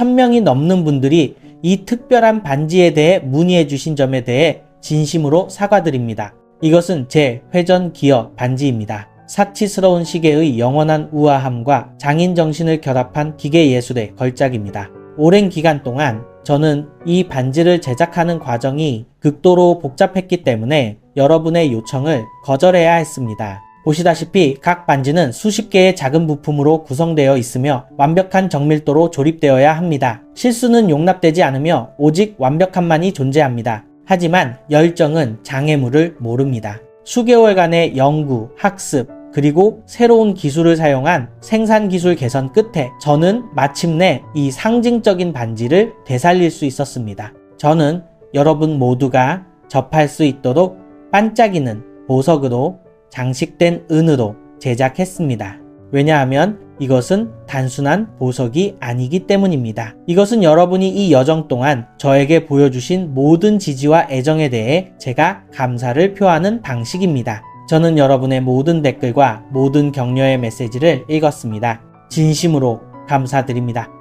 1000명이 넘는 분들이 이 특별한 반지에 대해 문의해 주신 점에 대해 진심으로 사과드립니다. 이것은 제 회전 기어 반지입니다. 사치스러운 시계의 영원한 우아함과 장인 정신을 결합한 기계 예술의 걸작입니다. 오랜 기간 동안 저는 이 반지를 제작하는 과정이 극도로 복잡했기 때문에 여러분의 요청을 거절해야 했습니다. 보시다시피 각 반지는 수십 개의 작은 부품으로 구성되어 있으며 완벽한 정밀도로 조립되어야 합니다. 실수는 용납되지 않으며 오직 완벽함만이 존재합니다. 하지만 열정은 장애물을 모릅니다. 수개월간의 연구, 학습, 그리고 새로운 기술을 사용한 생산 기술 개선 끝에 저는 마침내 이 상징적인 반지를 되살릴 수 있었습니다. 저는 여러분 모두가 접할 수 있도록 반짝이는 보석으로 장식된 은으로 제작했습니다. 왜냐하면 이것은 단순한 보석이 아니기 때문입니다. 이것은 여러분이 이 여정 동안 저에게 보여주신 모든 지지와 애정에 대해 제가 감사를 표하는 방식입니다. 저는 여러분의 모든 댓글과 모든 격려의 메시지를 읽었습니다. 진심으로 감사드립니다.